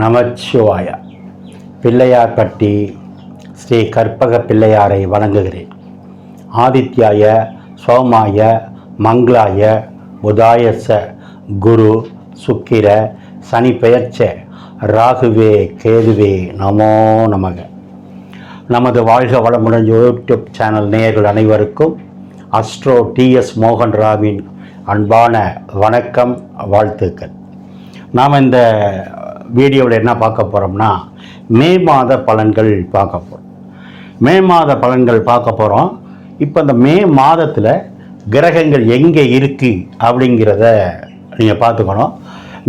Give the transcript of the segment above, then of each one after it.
நமச்சிவாய. பிள்ளையார்பட்டி ஸ்ரீ கற்பக பிள்ளையாரை வணங்குகிறேன். ஆதித்யாய சோமாய மங்களாய புதாயச குரு சுக்கிர சனி பெயர்ச்ச ராகுவே கேதுவே நமோ நமக. நமது வாழ்க வளமுடன் யூடியூப் சேனல் நேயர்கள் அனைவருக்கும் அஸ்ட்ரோ டிஎஸ் மோகன் ராவின் அன்பான வணக்கம் வாழ்த்துக்கள். நாம் இந்த வீடியோவில் என்ன பார்க்க போகிறோம்னா மே மாத பலன்கள் பார்க்க போகிறோம் மே மாத பலன்கள் பார்க்க போகிறோம் இப்போ இந்த மே மாதத்தில் கிரகங்கள் எங்கே இருக்குது அப்படிங்கிறத நீங்கள் பார்த்துக்கணும்.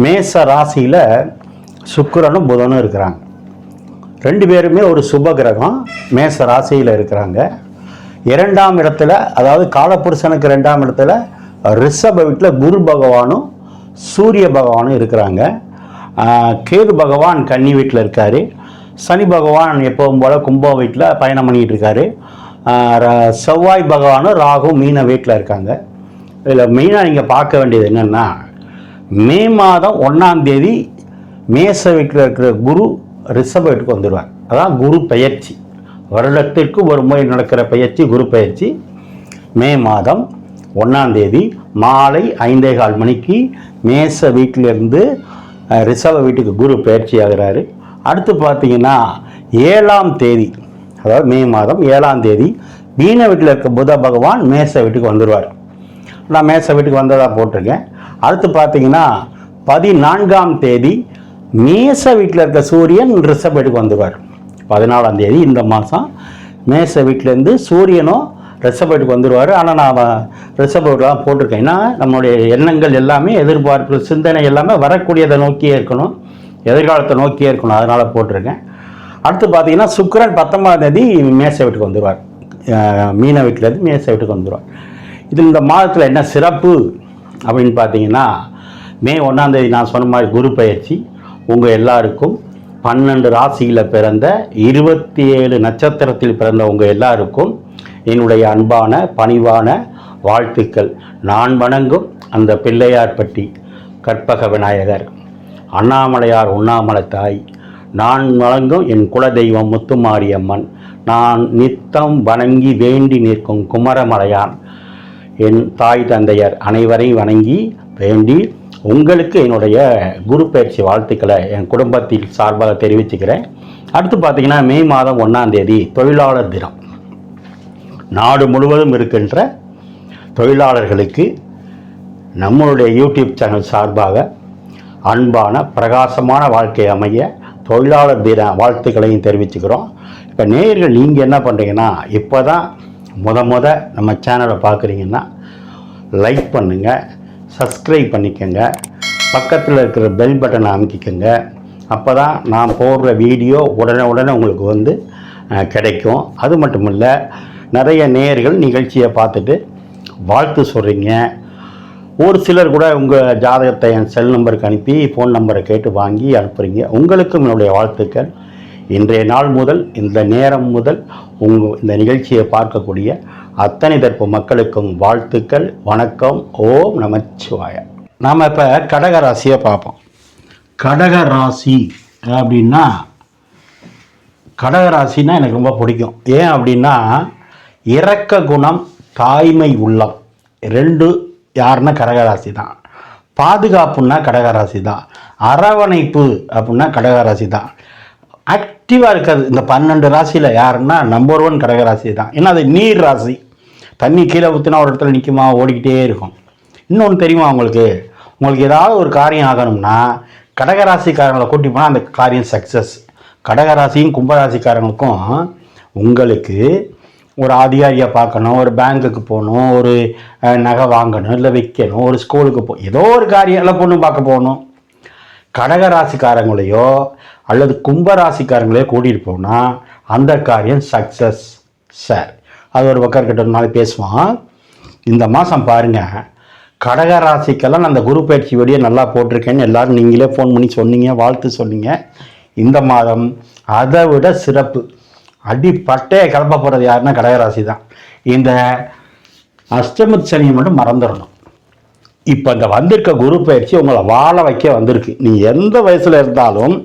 மேச ராசியில் சுக்கிரனும் புதனும் இருக்கிறாங்க. ரெண்டு பேருமே ஒரு சுப கிரகம் மேச ராசியில் இருக்கிறாங்க. இரண்டாம் இடத்துல அதாவது காலப்புருஷனுக்கு ரெண்டாம் இடத்துல ரிஷப வீட்டில் குரு பகவானும் சூரிய பகவானும் இருக்கிறாங்க. கேது பகவான் கன்னி வீட்டில் இருக்கார். சனி பகவான் எப்பவும் போல் கும்பம் வீட்டில் பயணம் பண்ணிகிட்டு இருக்காரு. ர- செவ்வாய் பகவானும் ராகு மீன வீட்டில் இருக்காங்க. இதில் மெயினாக நீங்கள் பார்க்க வேண்டியது என்னென்னா மே மாதம் ஒன்றாம் தேதி மேச வீட்டில் இருக்கிற குரு ரிஷப வீட்டுக்கு வந்துடுவார் அதான் குரு பெயர்ச்சி. வருடத்திற்கு ஒரு முறை நடக்கிற பயிற்சி குரு பயிற்சி மே மாதம் ஒன்றாம் தேதி மாலை ஐந்தே கால் மணிக்கு மேச வீட்டிலிருந்து ரிஷப வீட்டுக்கு குரு பயிற்சி ஆகிறாரு. அடுத்து பார்த்தீங்கன்னா ஏழாம் தேதி அதாவது மே மாதம் ஏழாம் தேதி மீன வீட்டில் இருக்க புத பகவான் மேச வீட்டுக்கு வந்துடுவார் நான் மேச வீட்டுக்கு வந்ததாக போட்டிருக்கேன். அடுத்து பார்த்தீங்கன்னா பதினான்காம் தேதி மேச வீட்டில் இருக்க சூரியன் ரிஷப வீட்டுக்கு வந்துடுவார் பதினாலாம் தேதி இந்த மாதம் மேச வீட்டிலேருந்து சூரியனும் ரிஷப வீட்டுக்கு வந்துடுவார் ஆனால் நான் ரிஷப வீட்டில் போட்டிருக்கேன். ஏன்னா நம்மளுடைய எண்ணங்கள் எல்லாமே எதிர்பார்ப்பு சிந்தனை எல்லாமே வரக்கூடியதை நோக்கியே இருக்கணும். எதிர்காலத்தை நோக்கியே இருக்கணும். அதனால் போட்டிருக்கேன். அடுத்து பார்த்தீங்கன்னா சுக்கரன் பத்தொன்பதாம் தேதி மேச வீட்டுக்கு வந்துடுவார் மீன வீட்டிலேருந்து மேச வீட்டுக்கு வந்துடுவார் இது இந்த மாதத்தில் என்ன சிறப்பு அப்படின்னு பார்த்தீங்கன்னா மே ஒன்றாந்தேதி நான் சொன்ன மாதிரி குரு பயிற்சி உங்கள் எல்லாருக்கும். பன்னெண்டு ராசியில் பிறந்த இருபத்தி ஏழு நட்சத்திரத்தில் பிறந்த உங்கள் எல்லாருக்கும் என்னுடைய அன்பான பணிவான வாழ்த்துக்கள். நான் வணங்கும் அந்த பிள்ளையார்பட்டி கற்பக விநாயகர் அண்ணாமலையார் உண்ணாமலை தாய். நான் வணங்கும் என் குலதெய்வம் முத்துமாரியம்மன். நான் நித்தம் வணங்கி வேண்டி நிற்கும் குமரமலையான். என் தாய் தந்தையர் அனைவரையும் வணங்கி வேண்டி உங்களுக்கு என்னுடைய குரு பயிற்சி வாழ்த்துக்களை என் குடும்பத்தில் சார்பாக தெரிவிச்சுக்கிறேன். அடுத்து பார்த்தீங்கன்னா மே மாதம் ஒன்றாம் தேதி தொழிலாளர் தினம். நாடு முழுவதும் இருக்கின்ற தொழிலாளர்களுக்கு நம்மளுடைய யூடியூப் சேனல் சார்பாக அன்பான பிரகாசமான வாழ்க்கை அமைய தொழிலாளர் தின வாழ்த்துக்களையும் தெரிவிச்சுக்கிறோம். இப்போ நேயர்கள் நீங்கள் என்ன பண்ணுறீங்கன்னா இப்போ தான் முத முத நம்ம சேனலை பார்க்குறீங்கன்னா லைக் பண்ணுங்கள் சப்ஸ்கிரைப் பண்ணிக்கோங்க பக்கத்தில் இருக்கிற பெல் பட்டனை அமைக்கிக்கோங்க. அப்போ தான் நான் போடுற வீடியோ உடனே உடனே உங்களுக்கு வந்து கிடைக்கும். அது மட்டும் இல்லை நிறைய நேயர்கள் நிகழ்ச்சியை பார்த்துட்டு வாழ்த்து சொல்கிறீங்க ஒரு சிலர் கூட உங்கள் ஜாதகத்தை என் செல் நம்பருக்கு அனுப்பி ஃபோன் நம்பரை கேட்டு வாங்கி அனுப்புகிறீங்க உங்களுக்கும் என்னுடைய வாழ்த்துக்கள். இன்றைய நாள் முதல் இந்த நேரம் முதல் உங்கள் இந்த நிகழ்ச்சியை பார்க்கக்கூடிய அத்தனை தரப்பு மக்களுக்கும் வாழ்த்துக்கள் வணக்கம் ஓம் நமச்சிவாய. நாம் இப்போ கடக ராசியை பார்ப்போம். கடக ராசி அப்படின்னா கடகராசின்னா எனக்கு ரொம்ப பிடிக்கும். ஏன் அப்படின்னா இரக்க குணம் தாய்மை உள்ளம். ரெண்டு யாருன்னா கடகராசி தான் பாதுகாப்புன்னா கடகராசி தான் அரவணைப்பு அப்படின்னா கடகராசி தான் ஆக்டிவாக இருக்கிறது. இந்த பன்னெண்டு ராசியில் யாருன்னா நம்பர் ஒன் கடகராசி தான் ஏன்னா அது நீர் ராசி. தண்ணி கீழே ஊற்றினா ஒரு இடத்துல நிற்குமா ஓடிக்கிட்டே இருக்கும். இன்னொன்று தெரியுமா உங்களுக்கு? உங்களுக்கு ஏதாவது ஒரு காரியம் ஆகணும்னா கடகராசிக்காரங்களை கூட்டி போனால் அந்த காரியம் சக்ஸஸ் கடகராசியும் கும்பராசிக்காரங்களுக்கும் உங்களுக்கு ஒரு அதிகாரியை பார்க்கணும் ஒரு பேங்க்குக்கு போகணும் ஒரு நகை வாங்கணும் இல்லை விற்கணும் ஒரு ஸ்கூலுக்கு போ ஏதோ ஒரு காரியம் எல்லாம் பொண்ணு பார்க்க போகணும். கடக ராசிக்காரங்களையோ அல்லது கும்பராசிக்காரங்களையோ கூட்டிகிட்டு போனால் அந்த காரியம் சக்ஸஸ் சார் அது ஒரு பக்கம் இருக்கட்டும் ஒரு நாள் பேசுவான் இந்த மாதம் பாருங்கள் கடகராசிக்கெல்லாம் நான் அந்த குரு பயிற்சி வெளியே நல்லா போட்டிருக்கேன்னு எல்லோரும் நீங்களே ஃபோன் பண்ணி சொன்னீங்க வாழ்த்து சொன்னீங்க. இந்த மாதம் அதை விட சிறப்பு. அடிப்பட்டே கிளம்ப போகிறது யாருன்னா கடகராசி தான். இந்த அஷ்டமத் சனியை மட்டும் மறந்துடணும். இப்போ இந்த வந்திருக்க குரு பயிற்சி உங்களை வாழ வைக்க வந்திருக்கு. நீ எந்த வயசில் இருந்தாலும்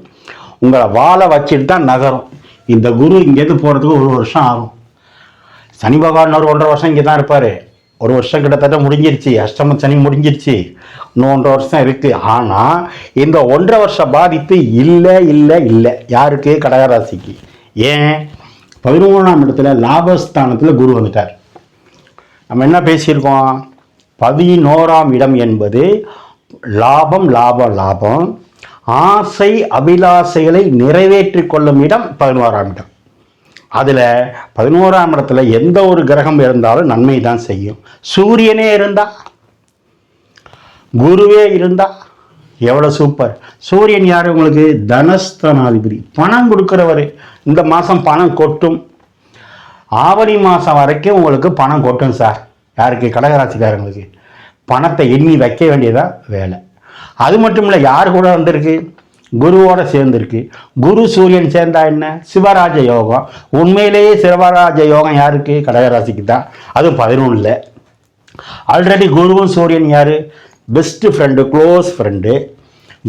உங்களை வாழ வச்சுட்டு தான் நகரும். இந்த குரு இங்கேருந்து போகிறதுக்கு ஒரு வருஷம் ஆகும். சனி பகவான் ஒரு ஒன்றரை வருஷம் இங்கே தான் இருப்பார். ஒரு வருஷம் கிட்டத்தட்ட முடிஞ்சிருச்சு. அஷ்டம சனி முடிஞ்சிருச்சு. இன்னும் ஒன்றரை வருஷம் இருக்குது ஆனால் இந்த ஒன்றரை வருஷம் பாதிப்பு இல்லை இல்லை இல்லை. யாருக்கு? கடகராசிக்கு. ஏன்? பதினொன்றாம் இடத்துல லாபஸ்தானத்தில் குரு வந்துட்டார். நம்ம என்ன பேசியிருக்கோம்? பதினோராம் இடம் என்பது லாபம் லாபம் லாபம். ஆசை அபிலாசைகளை நிறைவேற்றி கொள்ளும் இடம் பதினோராம் இடம். அதில் பதினோராம் இடத்துல எந்த ஒரு கிரகம் இருந்தாலும் நன்மை தான் செய்யும். சூரியனே இருந்தா குருவே இருந்தா எவ்வளோ சூப்பர் சூரியன் யார் உங்களுக்கு? தனஸ்தனாதிபதி. பணம் கொடுக்குறவர். இந்த மாதம் பணம் கொட்டும். ஆவணி மாதம் வரைக்கும் உங்களுக்கு பணம் கொட்டும் சார் யாருக்கு? கடகராசிக்காரங்களுக்கு பணத்தை எண்ணி வைக்க வேண்டியதாக வேலை. அது மட்டும் இல்லை யார் கூட வந்திருக்கு? குருவோட சேர்ந்துருக்கு. குரு சூரியன் சேர்ந்தா என்ன? சிவராஜ யோகம். உண்மையிலேயே சிவராஜ யோகம் யாருக்கு? கடகராசிக்கு தான். அதுவும் பதினொன்றில் ஆல்ரெடி குருவும் சூரியன் யார்? பெஸ்ட்டு ஃப்ரெண்டு க்ளோஸ் ஃப்ரெண்டு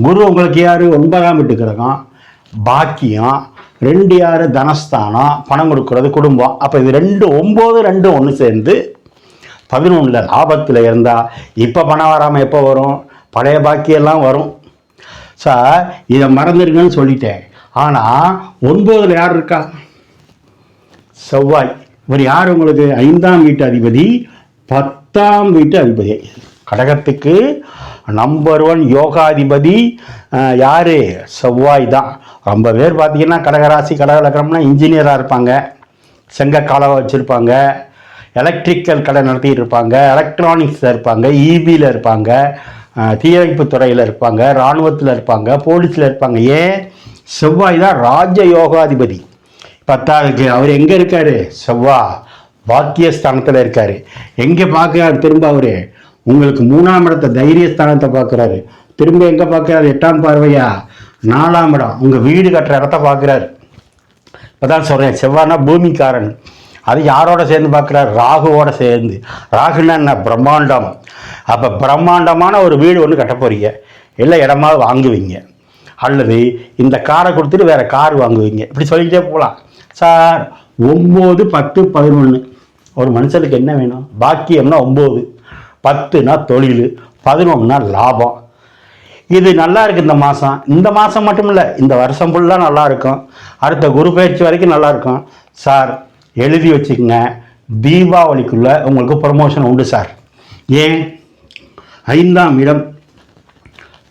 குரு உங்களுக்கு யார்? ஒன்பதாம் வீட்டு கிரகம் பாக்கியம். ரெண்டு யார்? தனஸ்தானம். பணம் கொடுக்கறது குடும்பம். அப்போ இது ரெண்டு ஒம்பது ரெண்டு ஒன்று சேர்ந்து பதினொன்றில் லாபத்தில் இருந்தால் இப்போ பணம் வராமல் எப்போ வரும்? பழைய பாக்கியெல்லாம் வரும். சார் இதை மறந்துருங்கன்னு சொல்லிட்டேன். ஆனால் ஒன்பதில் யார் இருக்கா? செவ்வாய். இவர் யார் உங்களுக்கு? ஐந்தாம் வீட்டு அதிபதி பத்தாம் வீட்டு அதிபதி. கடகத்துக்கு நம்பர் ஒன் யோகாதிபதி யார்? செவ்வாய் தான். ரொம்ப பேர் பார்த்தீங்கன்னா கடகராசி கடக இன்ஜினியராக இருப்பாங்க. செங்க வச்சுருப்பாங்க. எலக்ட்ரிக்கல் கடை நடத்திட்டு இருப்பாங்க. எலக்ட்ரானிக்ஸில் இருப்பாங்க. E இபியில் இருப்பாங்க. தீயணைப்பு துறையில் இருப்பாங்க. இராணுவத்தில் இருப்பாங்க. போலீஸில் இருப்பாங்க. ஏன் செவ்வாய் தான் ராஜ யோகாதிபதி. பத்தாவதுக்கு அவர் எங்கே இருக்காரு? செவ்வா பாக்கியஸ்தானத்தில் இருக்கார். எங்கே பார்க்குறாரு திரும்ப அவர்? உங்களுக்கு மூணாம் இடத்த தைரியஸ்தானத்தை பார்க்குறாரு. திரும்ப எங்கே பார்க்குறாரு? எட்டாம் பார்வையா? நாலாம் இடம். உங்கள் வீடு கட்டுற இடத்த பார்க்குறாரு. இப்பதான் சொல்கிறேன் செவ்வாய்னா பூமிக்காரன். அது யாரோட சேர்ந்து பார்க்குறாரு? ராகுவோட சேர்ந்து. ராகுன்னா என்ன? பிரம்மாண்டம். அப்போ பிரம்மாண்டமான ஒரு வீடு ஒன்று கட்ட போகிறீங்க இல்லை இடமா வாங்குவீங்க. அல்லது இந்த காரை கொடுத்துட்டு வேறு கார் வாங்குவீங்க. இப்படி சொல்லிக்கிட்டே போகலாம். சார் ஒம்பது பத்து பதினொன்று ஒரு மனுஷனுக்கு என்ன வேணும்? பாக்கியம்னா ஒம்பது. பத்துனா தொழில் பதினொன்றுனா லாபம். இது நல்லா இருக்கு இந்த மாதம் இந்த மாதம் மட்டும் இல்லை இந்த வருஷம் ஃபுல்லாக நல்லா இருக்கும். அடுத்த குரு பயிற்சி வரைக்கும் நல்லா இருக்கும். சார் எழுதி வச்சுக்கங்க. தீபாவளிக்குள்ளே உங்களுக்கு ப்ரமோஷன் உண்டு சார். ஏன்? ஐந்தாம் இடம்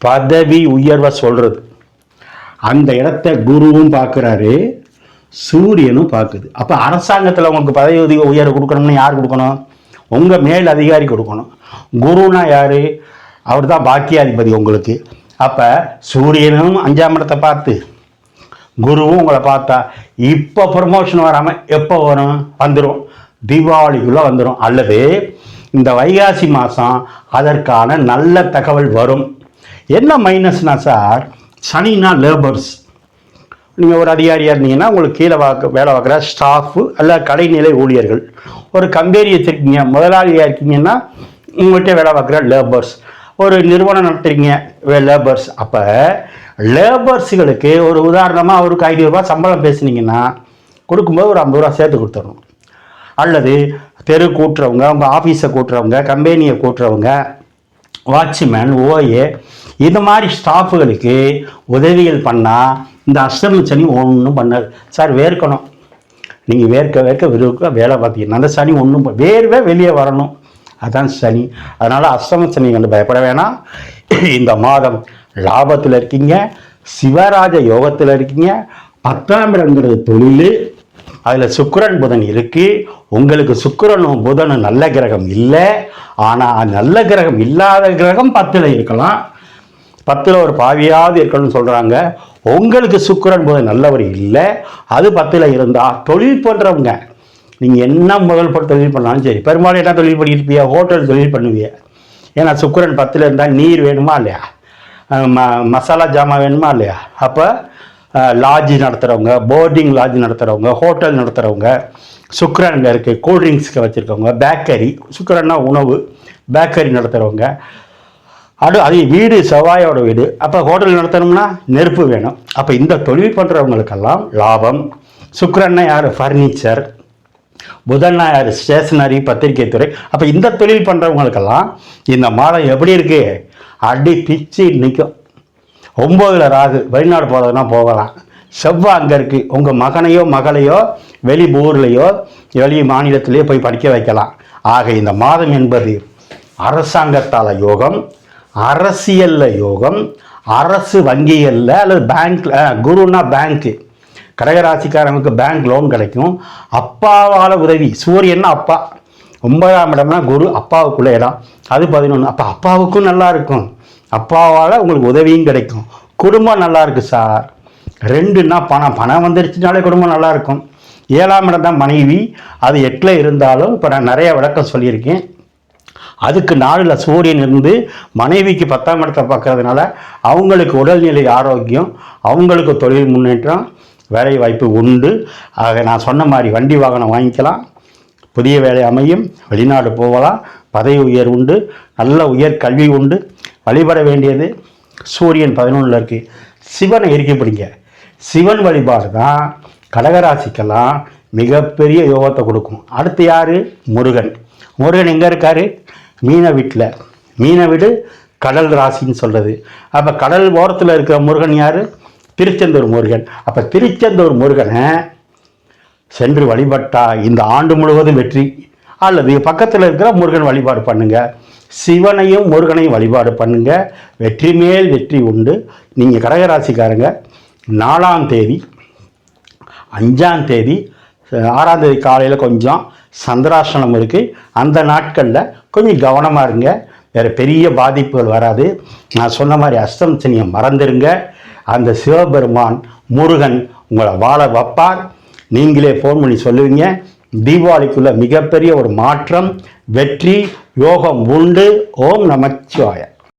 பதவி உயர்வை சொல்கிறது அந்த இடத்த குருவும் பார்க்குறாரு சூரியனும் பார்க்குது. அப்போ அரசாங்கத்தில் உங்களுக்கு பதவி உதவி உயர்வு கொடுக்கணும்னு யார் கொடுக்கணும்? உங்கள் மேல் அதிகாரி கொடுக்கணும். குருனா யார்? அவர் தான் பாக்கியாதிபதி உங்களுக்கு. அப்போ சூரியனும் அஞ்சாம் இடத்தை பார்த்து குருவும் உங்களை பார்த்தா இப்போ ப்ரமோஷன் வராமல் எப்போ வரும்? வந்துடும் தீபாவளிக்குள்ளே வந்துடும் அல்லது இந்த வைகாசி மாதம் அதற்கான நல்ல தகவல் வரும். என்ன மைனஸ்னா சார்? சனினா லேபர்ஸ் நீங்கள் ஒரு அதிகாரியாக இருந்தீங்கன்னா உங்களுக்கு கீழே வாக்க வேலை பார்க்குற ஸ்டாஃபு அல்ல கடைநிலை ஊழியர்கள். ஒரு கம்பெனி வச்சுருக்கீங்க முதலாளியாக இருக்கீங்கன்னா உங்கள்கிட்ட வேலை பார்க்குற லேபர்ஸ் ஒரு நிறுவனம் நடத்துறீங்க லேபர்ஸ் அப்போ லேபர்ஸுகளுக்கு ஒரு உதாரணமாக அவருக்கு ஐநூறுரூவா சம்பளம் பேசுனீங்கன்னா கொடுக்கும்போது ஒரு ஐம்பது ரூபா சேர்த்து கொடுத்துடணும். அல்லது தெரு கூட்டுறவங்க உங்கள் ஆஃபீஸை கூட்டுறவங்க கம்பெனியை கூட்டுறவங்க வாட்ச்மேன் ஓஏ இந்த மாதிரி ஸ்டாஃபுகளுக்கு உதவிகள் பண்ணால் இந்த அஷ்டமி சனி ஒன்றும் பண்ணாது சார் வேர்க்கணும். நீங்கள் வேர்க்க வேர்க்க விருக்க வேலை பார்த்தீங்கன்னா அந்த சனி ஒன்றும் வேர்வே வெளியே வரணும். அதான் சனி. அதனால் அஷ்டம சனி கண்டு பயப்பட வேணாம். இந்த மாதம் லாபத்தில் இருக்கீங்க. சிவராஜ யோகத்தில் இருக்கீங்க. பத்தாம் இடங்கிறது தொழில். அதில் சுக்கரன் புதன் இருக்குது உங்களுக்கு சுக்கரனும் புதனும் நல்ல கிரகம் இல்லை. ஆனால் நல்ல கிரகம் இல்லாத கிரகம் பத்தில் இருக்கலாம். பத்தில் ஒரு பாவியாவது இருக்கணும்னு சொல்கிறாங்க உங்களுக்கு சுக்கரன் புதன் நல்லவர் இல்லை. அது பத்தில் இருந்தால் தொழில் பண்ணுறவங்க நீங்கள் என்ன முதல் போட்டு தொழில் பண்ணாலும் சரி பெரும்பாலும் என்ன தொழில் பண்ணியிருப்பியா? ஹோட்டல் தொழில் பண்ணுவீங்க ஏன்னா சுக்கரன் பத்தில் இருந்தால் நீர் வேணுமா இல்லையா? ம மசாலா ஜாமான் வேணுமா இல்லையா? அப்போ லாட்ஜ் நடத்துகிறவங்க போர்டிங் லாட்ஜ் நடத்துகிறவங்க ஹோட்டல் நடத்துகிறவங்க சுக்ரனில் இருக்குது கூல்ட்ரிங்க்ஸ்க்கு வச்சுருக்கவங்க பேக்கரி சுக்ரன்னா உணவு பேக்கரி நடத்துகிறவங்க அது அது வீடு செவ்வாயோட வீடு. அப்போ ஹோட்டல் நடத்தணும்னா நெருப்பு வேணும். அப்போ இந்த தொழில் பண்ணுறவங்களுக்கெல்லாம் லாபம். சுக்கரன்னா யார்? ஃபர்னிச்சர் புதன்னா யார் ஸ்டேஷனரி பத்திரிகை துறை. அப்போ இந்த தொழில் பண்ணுறவங்களுக்கெல்லாம் இந்த மாதம் எப்படி இருக்கு? அடி பிச்சு நிற்கும் ஒம்போதில் ராகு வெளிநாடு போகிறதுனா போகலாம். செவ்வாய் அங்கே இருக்குது உங்கள் மகனையோ மகளையோ வெளி ஊர்லேயோ வெளி மாநிலத்திலேயோ போய் படிக்க வைக்கலாம். ஆக இந்த மாதம் என்பது அரசாங்கத்தால் யோகம் அரசியலில் யோகம் அரசு வங்கிகளில் அல்லது பேங்க்ல குருனா பேங்க்கு கடகராசிக்காரங்களுக்கு பேங்க் லோன் கிடைக்கும். அப்பாவால் உதவி. சூரியன்னா அப்பா? ஒன்பதாம் இடம்னா குரு அப்பாவுக்குள்ள இடம். அது பதினொன்று அப்போ அப்பாவுக்கும் நல்லா இருக்கும். அப்பாவால் உங்களுக்கு உதவியும் கிடைக்கும். குடும்பம் நல்லா இருக்கு சார். ரெண்டுன்னா பணம். பணம் வந்துருச்சுனாலே குடும்பம் நல்லா இருக்கும். ஏழாம் இடம் தான் மனைவி. அது எட்டில் இருந்தாலும் இப்போ நான் நிறைய விளக்கம் சொல்லியிருக்கேன். அதுக்கு நாளில் சூரியன் இருந்து மனைவிக்கு பத்தாம் இடத்தை பார்க்கறதுனால அவங்களுக்கு உடல்நிலை ஆரோக்கியம் அவங்களுக்கு தொழில் முன்னேற்றம் வேலை வாய்ப்பு உண்டு. ஆக நான் சொன்ன மாதிரி வண்டி வாகனம் வாங்கிக்கலாம். புதிய வேலை அமையும். வெளிநாடு போகலாம். பதவி உயர் உண்டு. நல்ல உயர் கல்வி உண்டு. வழிபட வேண்டியது சூரியன் பதினொன்றில் இருக்குது சிவனை இறுக்கி பிடிங்க. சிவன் வழிபாடு தான் கடகராசிக்கெல்லாம் மிகப்பெரிய யோகத்தை கொடுக்கும். அடுத்து யார்? முருகன். முருகன் எங்கே இருக்கார்? மீன வீட்டில். மீன வீடு கடல் ராசின்னு சொல்கிறது அப்போ கடல் ஓரத்தில் இருக்கிற முருகன் யார்? திருச்செந்தூர் முருகன். அப்போ திருச்செந்தூர் முருகனை சென்று வழிபட்டா இந்த ஆண்டு முழுவதும் வெற்றி. அல்லது பக்கத்தில் இருக்கிற முருகன் வழிபாடு பண்ணுங்கள் சிவனையும் முருகனையும் வழிபாடு பண்ணுங்கள் வெற்றி மேல் வெற்றி உண்டு. நீங்கள் கடகராசிக்காரங்க நாலாம் தேதி அஞ்சாம் தேதி ஆறாம் தேதி காலையில் கொஞ்சம் சந்திராசனம் இருக்குது அந்த நாட்களில் கொஞ்சம் கவனமாக இருங்க. வேறு பெரிய பாதிப்புகள் வராது. நான் சொன்ன மாதிரி அஷ்டம் மறந்துடுங்க அந்த சிவபெருமான் முருகன் உங்களை வாழ வைப்பார். நீங்களே ஃபோன் பண்ணி சொல்லுவீங்க. தீபாவளிக்குள்ள மிகப்பெரிய ஒரு மாற்றம் வெற்றி யோகம் உண்டு. ஓம் நமச்சிவாய.